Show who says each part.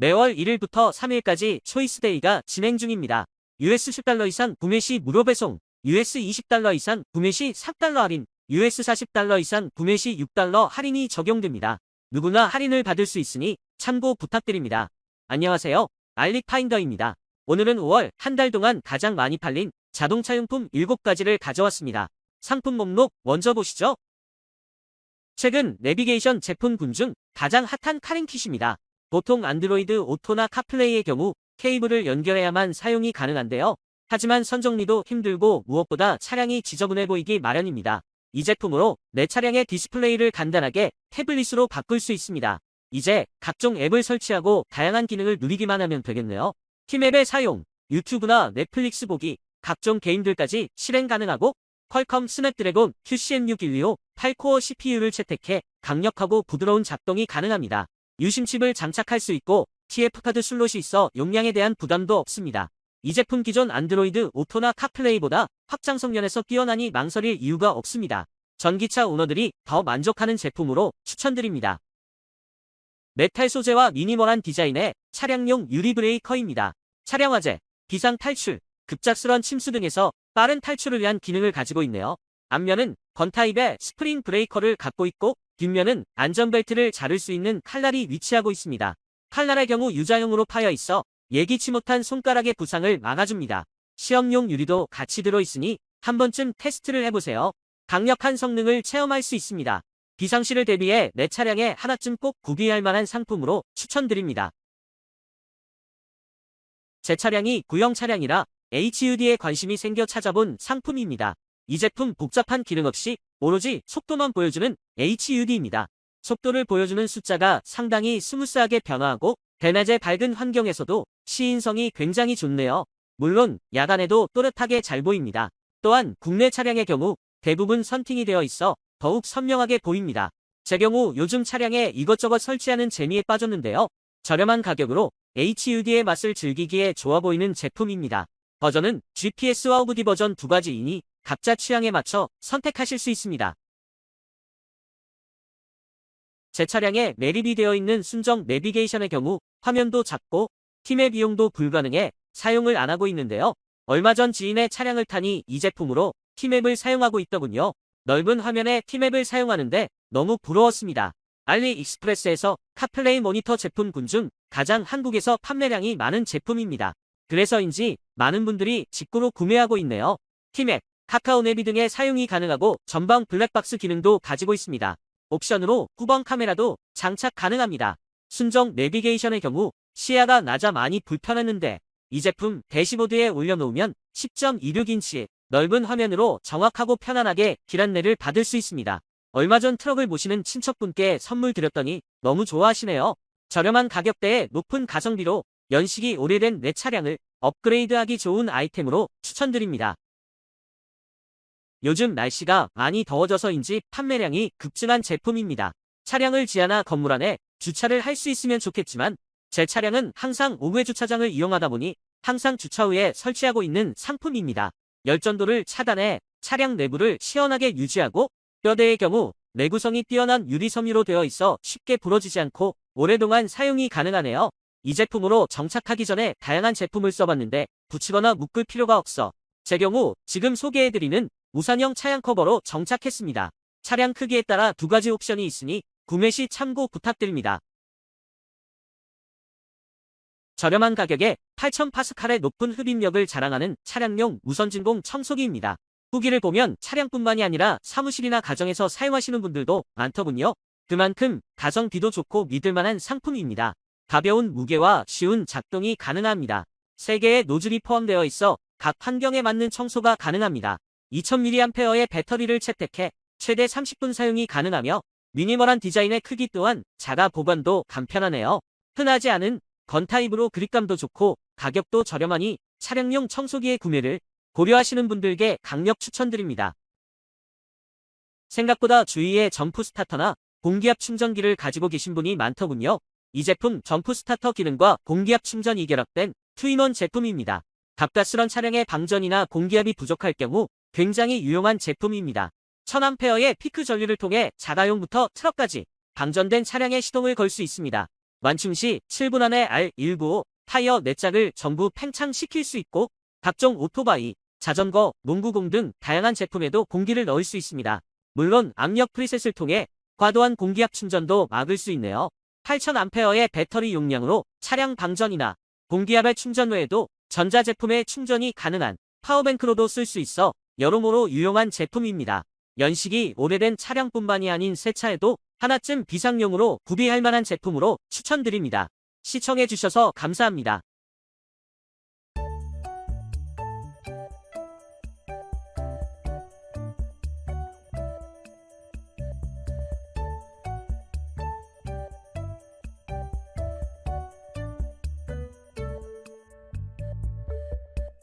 Speaker 1: 매월 1일부터 3일까지 초이스데이가 진행 중입니다. US 10달러 이상 구매 시 무료 배송, US 20달러 이상 구매 시 3달러 할인, US 40달러 이상 구매 시 6달러 할인이 적용됩니다. 누구나 할인을 받을 수 있으니 참고 부탁드립니다. 안녕하세요. 알릭 파인더입니다. 오늘은 5월 한 달 동안 가장 많이 팔린 자동차 용품 7가지를 가져왔습니다. 상품 목록 먼저 보시죠. 최근 내비게이션 제품군 중 가장 핫한 카링킷입니다. 보통 안드로이드 오토나 카플레이의 경우 케이블을 연결해야만 사용이 가능한데요. 하지만 선정리도 힘들고 무엇보다 차량이 지저분해 보이기 마련입니다. 이 제품으로 내 차량의 디스플레이를 간단하게 태블릿으로 바꿀 수 있습니다. 이제 각종 앱을 설치하고 다양한 기능을 누리기만 하면 되겠네요. 팀앱의 사용, 유튜브나 넷플릭스 보기, 각종 게임들까지 실행 가능하고 퀄컴 스냅드래곤 QCM6125 8코어 CPU를 채택해 강력하고 부드러운 작동이 가능합니다. 유심칩을 장착할 수 있고 TF카드 슬롯이 있어 용량에 대한 부담도 없습니다. 이 제품 기존 안드로이드 오토나 카플레이보다 확장성 면에서 뛰어나니 망설일 이유가 없습니다. 전기차 오너들이 더 만족하는 제품으로 추천드립니다. 메탈 소재와 미니멀한 디자인의 차량용 유리 브레이커입니다. 차량 화재, 비상 탈출, 급작스런 침수 등에서 빠른 탈출을 위한 기능을 가지고 있네요. 앞면은 건 타입의 스프링 브레이커를 갖고 있고 뒷면은 안전벨트를 자를 수 있는 칼날이 위치하고 있습니다. 칼날의 경우 유자형으로 파여 있어 예기치 못한 손가락의 부상을 막아줍니다. 시험용 유리도 같이 들어있으니 한 번쯤 테스트를 해보세요. 강력한 성능을 체험할 수 있습니다. 비상시를 대비해 내 차량에 하나쯤 꼭 구비할 만한 상품으로 추천드립니다. 제 차량이 구형 차량이라 HUD에 관심이 생겨 찾아본 상품입니다. 이 제품 복잡한 기능 없이 오로지 속도만 보여주는 HUD입니다. 속도를 보여주는 숫자가 상당히 스무스하게 변화하고 대낮의 밝은 환경에서도 시인성이 굉장히 좋네요. 물론 야간에도 또렷하게 잘 보입니다. 또한 국내 차량의 경우 대부분 선팅이 되어 있어 더욱 선명하게 보입니다. 제 경우 요즘 차량에 이것저것 설치하는 재미에 빠졌는데요. 저렴한 가격으로 HUD의 맛을 즐기기에 좋아 보이는 제품입니다. 버전은 GPS와 오브디 버전 두 가지이니 각자 취향에 맞춰 선택하실 수 있습니다. 제 차량에 매립이 되어 있는 순정 내비게이션의 경우 화면도 작고 팀의 비용도 불가능해 사용을 안 하고 있는데요. 얼마 전 지인의 차량을 타니 이 제품으로 팀앱을 사용하고 있더군요. 넓은 화면에 팀앱을 사용하는데 너무 부러웠습니다. 알리익스프레스에서 카플레이 모니터 제품군 중 가장 한국에서 판매량이 많은 제품입니다. 그래서인지 많은 분들이 직구로 구매하고 있네요. 팀앱, 카카오 내비 등의 사용이 가능하고 전방 블랙박스 기능도 가지고 있습니다. 옵션으로 후방 카메라도 장착 가능합니다. 순정 내비게이션의 경우 시야가 낮아 많이 불편했는데 이 제품 대시보드에 올려놓으면 10.26인치 넓은 화면으로 정확하고 편안하게 길 안내를 받을 수 있습니다. 얼마 전 트럭을 모시는 친척분께 선물 드렸더니 너무 좋아하시네요. 저렴한 가격대에 높은 가성비로 연식이 오래된 내 차량을 업그레이드하기 좋은 아이템으로 추천드립니다. 요즘 날씨가 많이 더워져서인지 판매량이 급증한 제품입니다. 차량을 지하나 건물 안에 주차를 할 수 있으면 좋겠지만 제 차량은 항상 5회 주차장을 이용하다 보니 항상 주차 후에 설치하고 있는 상품입니다. 열전도를 차단해 차량 내부를 시원하게 유지하고 뼈대의 경우 내구성이 뛰어난 유리 섬유로 되어 있어 쉽게 부러지지 않고 오랫동안 사용이 가능하네요. 이 제품으로 정착하기 전에 다양한 제품을 써봤는데 붙이거나 묶을 필요가 없어 제 경우 지금 소개해드리는 무선형 차량 커버로 정착했습니다. 차량 크기에 따라 두 가지 옵션이 있으니 구매 시 참고 부탁드립니다. 저렴한 가격에 8000파스칼의 높은 흡입력을 자랑하는 차량용 무선진공 청소기입니다. 후기를 보면 차량뿐만이 아니라 사무실이나 가정에서 사용하시는 분들도 많더군요. 그만큼 가성비도 좋고 믿을만한 상품입니다. 가벼운 무게와 쉬운 작동이 가능합니다. 3개의 노즐이 포함되어 있어 각 환경에 맞는 청소가 가능합니다. 2000mAh의 배터리를 채택해 최대 30분 사용이 가능하며 미니멀한 디자인의 크기 또한 자가 보관도 간편하네요. 흔하지 않은 건 타입으로 그립감도 좋고 가격도 저렴하니 차량용 청소기의 구매를 고려하시는 분들께 강력 추천드립니다. 생각보다 주위에 점프 스타터나 공기압 충전기를 가지고 계신 분이 많더군요. 이 제품 점프 스타터 기능과 공기압 충전이 결합된 투인원 제품입니다. 갑작스런 차량의 방전이나 공기압이 부족할 경우 굉장히 유용한 제품입니다. 1000A의 피크 전류를 통해 자가용부터 트럭까지 방전된 차량에 시동을 걸 수 있습니다. 완충 시 7분 안에 R195 타이어 4짝을 전부 팽창시킬 수 있고 각종 오토바이, 자전거, 농구공 등 다양한 제품에도 공기를 넣을 수 있습니다. 물론 압력 프리셋을 통해 과도한 공기압 충전도 막을 수 있네요. 8000A의 배터리 용량으로 차량 방전이나 공기압의 충전 외에도 전자제품의 충전이 가능한 파워뱅크로도 쓸 수 있어 여러모로 유용한 제품입니다. 연식이 오래된 차량뿐만이 아닌 새 차에도 하나쯤 비상용으로 구비할 만한 제품으로 추천드립니다. 시청해주셔서 감사합니다.